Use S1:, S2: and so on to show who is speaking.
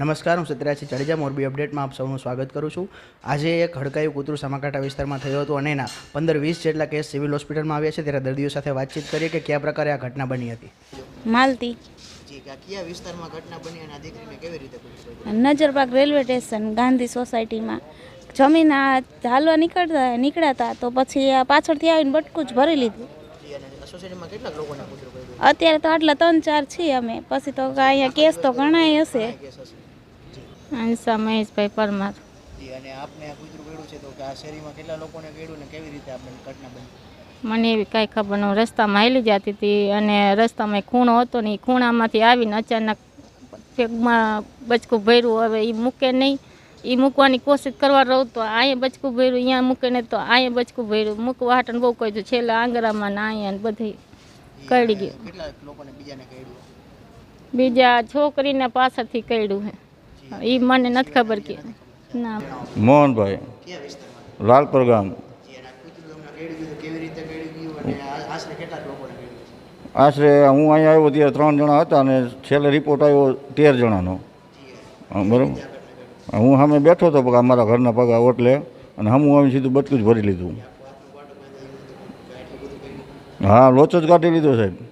S1: નમસ્કાર હું સત્યરાજ જાડેજા મોરબી અપડેટમાં આપ સૌનું સ્વાગત કરું છું. આજે એક હડકાયું કૂતરું સામાકાંઠા વિસ્તારમાં થયું હતું અને એના પંદર વીસ જેટલા કેસ સિવિલ હોસ્પિટલમાં આવ્યા છે. ત્યારે દર્દીઓ સાથે વાતચીત કરીએ કે કયા પ્રકારે આ ઘટના બની હતી.
S2: માલતી.
S1: કયા વિસ્તારમાં ઘટના બની અને આ દીકરીને કેવી રીતે
S2: નજરબાગ રેલવે સ્ટેશન ગાંધી સોસાયટીમાં. જમીન હાલવા નીકળતા નીકળ્યા હતા તો પછી આ પાછળથી આવીને બટકું જ ભરી લીધું.
S1: સોસાયટીમાં કેટલાક લોકોને કૂતરું કર્યું
S2: અત્યારે તો આટલા ત્રણ ચાર છીએ અમે. પછી તો અહીંયા કેસ તો ઘણાય હશે.
S3: અંશા મહેશભાઈ પરમાર.
S1: અને આપને આ કૂતરું કર્યું છે તો કે આ શેરીમાં કેટલા લોકોને કર્યું ને કેવી રીતે આપણે ઘટના બની?
S3: મને એવી કાંઈ ખબર ન રસ્તામાં હાલી જતી હતી અને રસ્તામાં ખૂણો હતો ને એ ખૂણામાંથી આવીને અચાનક પેગમાં બચકું ભર્યું. હવે એ મૂકે નહીં. એ મૂકવાની કોશિશ કરવા રહું તો અહીંયા બચકું ભર્યું અહીંયા મૂકે નહીં તો અહીંયા બચકું ભર્યું. મૂકવા હાટન બહુ કહ્યું છેલ્લા આંગરામાં ને અહીંયા ને બધી કરડી ગયું.
S1: કેટલા લોકોને બીજાને કર્યું
S3: બીજા છોકરીને પાછળથી કરડ્યું હે. એ મને નથી ખબર કે ના.
S4: મોહનભાઈ લાલપર ગામ. આશરે હું અહીંયા આવ્યો ત્યારે ત્રણ જણા હતા અને છેલ્લે રિપોર્ટ આવ્યો તેર જણાનો. હા, બરાબર. હું સામે બેઠો હતો પગા મારા ઘરના પગા ઓટલે અને હમું આવીને સીધું બટકું જ ભરી લીધું. હા, લોચો જ કાઢી લીધો સાહેબ.